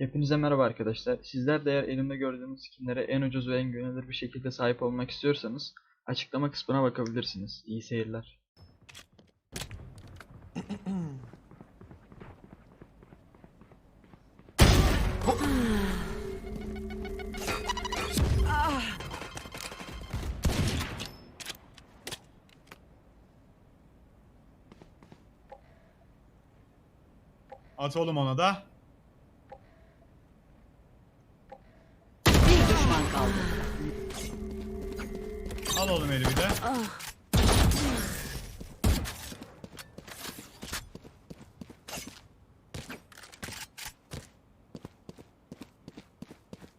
Hepinize merhaba arkadaşlar. Sizler de eğer elimde gördüğünüz skinlere en ucuz ve en güvenilir bir şekilde sahip olmak istiyorsanız açıklama kısmına bakabilirsiniz. İyi seyirler. At oğlum ona da. Bir düşman kaldı. Al oğlum eli bir de.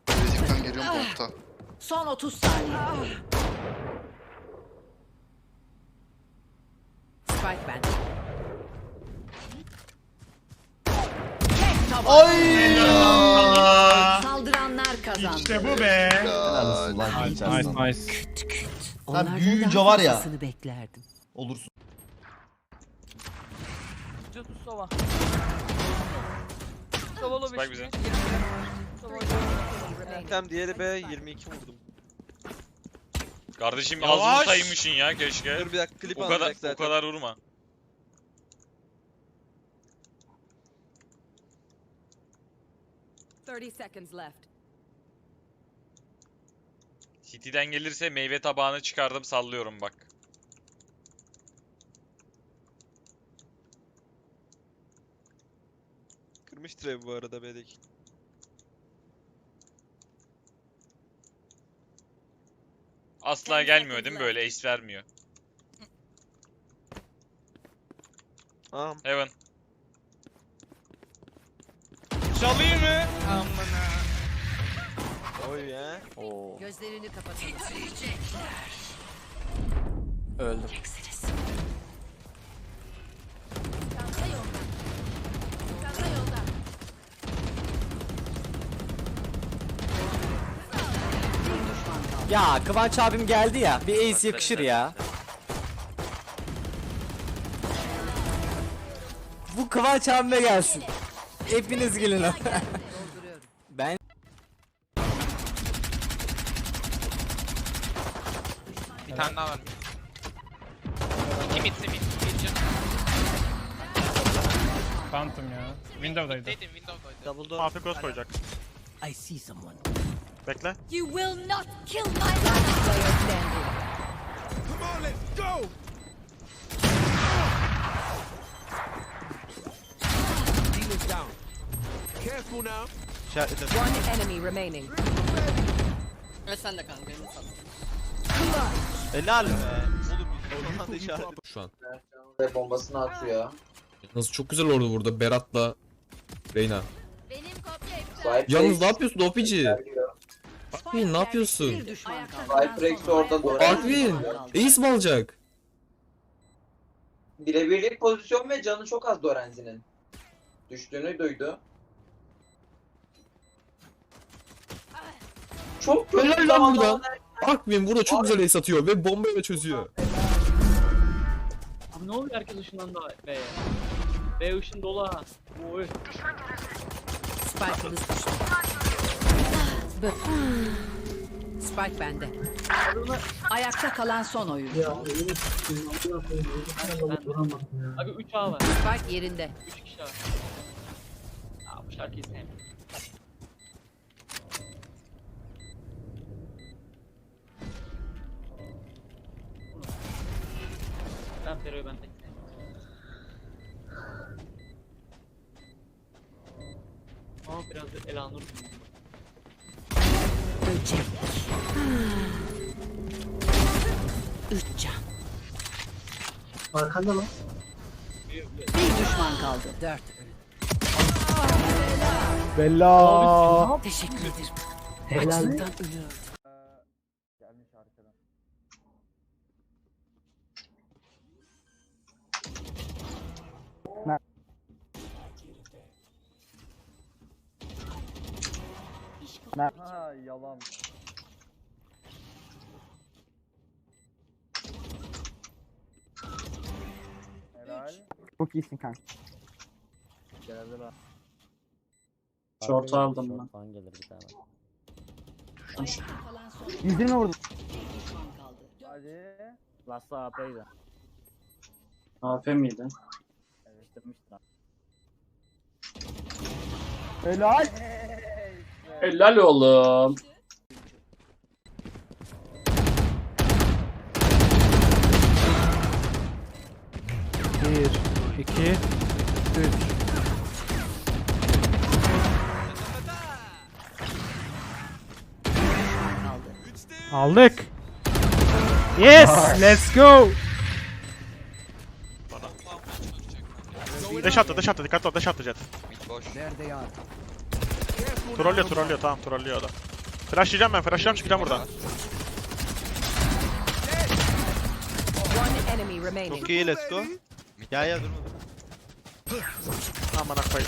Bilezikten geliyorum botta. Son 30 saniye. Spike bende. Tek taban. Aa, Saldıranlar kazandı. İşte bu be. Ya, Nice nice. Onlardan büyüyünce daha var ya. beklerdim. Olursun. Sova. Sovalı Spike bize. Tam diğeri B 22 vurdum. Kardeşim az Yavaş. vursaymışsın ya keşke. Dur bir dakika klip O kadar alacak o zaten. kadar vurma. Thirty seconds left. City'den gelirse meyve tabağını çıkardım sallıyorum bak. Kırmıştır ev bu arada B'deki. Asla gelmiyor değil mi böyle ace vermiyor. Tamam. Heaven. Çalayım mı? Oy ya. Oo. Gözlerini kapatalım. Öldüm. Ya Kıvanç abim geldi ya. Bir ace yakışır ya. Bu Kıvanç abime gelsin. Hepiniz gelin. Dolduruyorum. ben Bir tane daha var. İki mid, mid, mid canım. Phantom ya. Window'daydı. Dedim Windows'daydı. Double door. Afiyet olsun koyacak. I see someone. Bekle. You will not kill my last player standing. İşaretledim. One enemy remaining. Ve sen de kanka. elini salla. Helal be. Oğlum şu an. Ve bombasını atıyor. Nasıl çok güzel oldu burada Berat'la Reyna. Viprex Yalnız ne yapıyorsun Opici? geliyor. Artvin ne yapıyorsun? Düşman kaldı. Orada doğru. Artvin ace mi alacak? Birebirlik pozisyon ve canı çok az Dorenzi'nin. Düştüğünü duydu. Çok kötü Helal lan zamanda buradan. Artvin burada çok güzel ace atıyor ve bombayla çözüyor. Abi ne oluyor herkes ışından da B'ye? B ışın dolu ha. Oy. Spike'ımız düştü. Spike bende. Ayakta kalan son oyuncu. Abi 3 A var. Spike yerinde. 3 kişi var. Aa bu şarkıyı sevmiyorum. Ben Fero'yu ben tek. Ama biraz da Elanur. Böcek. Üç can. Bir düşman kaldı. Dört ölü. Bella. Teşekkür ederim. Açlıktan ölüyorum. Ha yalan. Helal. Çok iyisin kanka. Geldi lan. Short aldım ben. Ayakta kalan son. Yüzüne vurdum. Bir düşman kaldı. Hadi. Lasta AP'ydi. AF miydi? Helal. Helal oğlum. Bir, iki, üç. Aldık. Yes, let's go. Deş attı, deş attı. Dikkatli ol, deş attı jet. Trollüyor, trollüyor. Tamam, trollüyor o da. Flashlayacağım ben, flashlayacağım çıkacağım buradan. One enemy remaining. Çok iyi, let's go. Ya ya durma. Aman akbayım.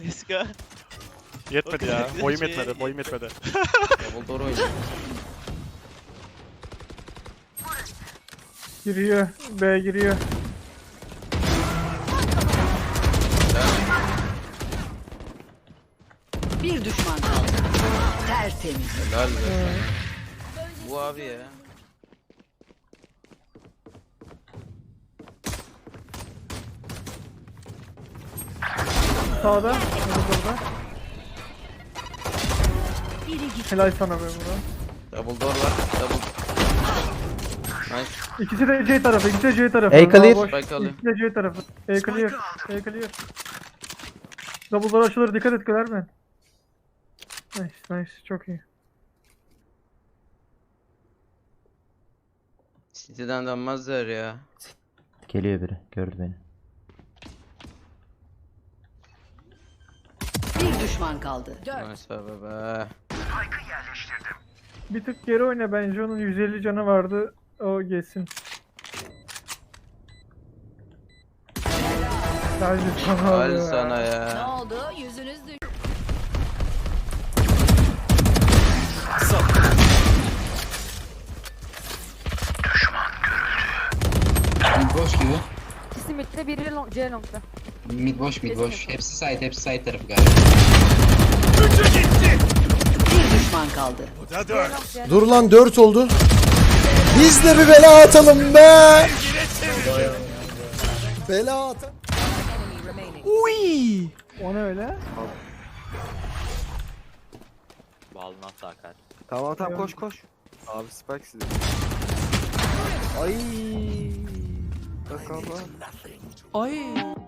Let's go. Yetmedi ya. Boyum yetmedi, boyum yetmedi. Giriyor, B giriyor. Bir düşman kaldı. Tertemiz. Bu abi ya. Sağda, burada. Helal sana be burada. Double door var. Double. Nice. İkisi de C tarafı, ikisi de C tarafı. A clear. Boş. Spike alayım. İkisi de C tarafı. A clear, A clear. Double door açılır, dikkat et Glermen. Nice, nice, çok iyi. City'den dönmezler ya. Geliyor biri. Gördü beni. Bir düşman kaldı. Dört. Nice abi be. Bir tık geri oyna bence onun 150 canı vardı. O geçsin. Sadece sana Hadi ya. sana Ne ya. Boş gibi. İkisi midde biri long, C long'da. Mid boş mid boş. Hepsi side hepsi side tarafı galiba. Bir düşman kaldı. C long, C Dur lan 4 oldu. Biz de bir bela atalım be. Bela atalım. Remaining. O ne öyle? Tamam tamam koş koş. Abi Spike size. Ay. Ay.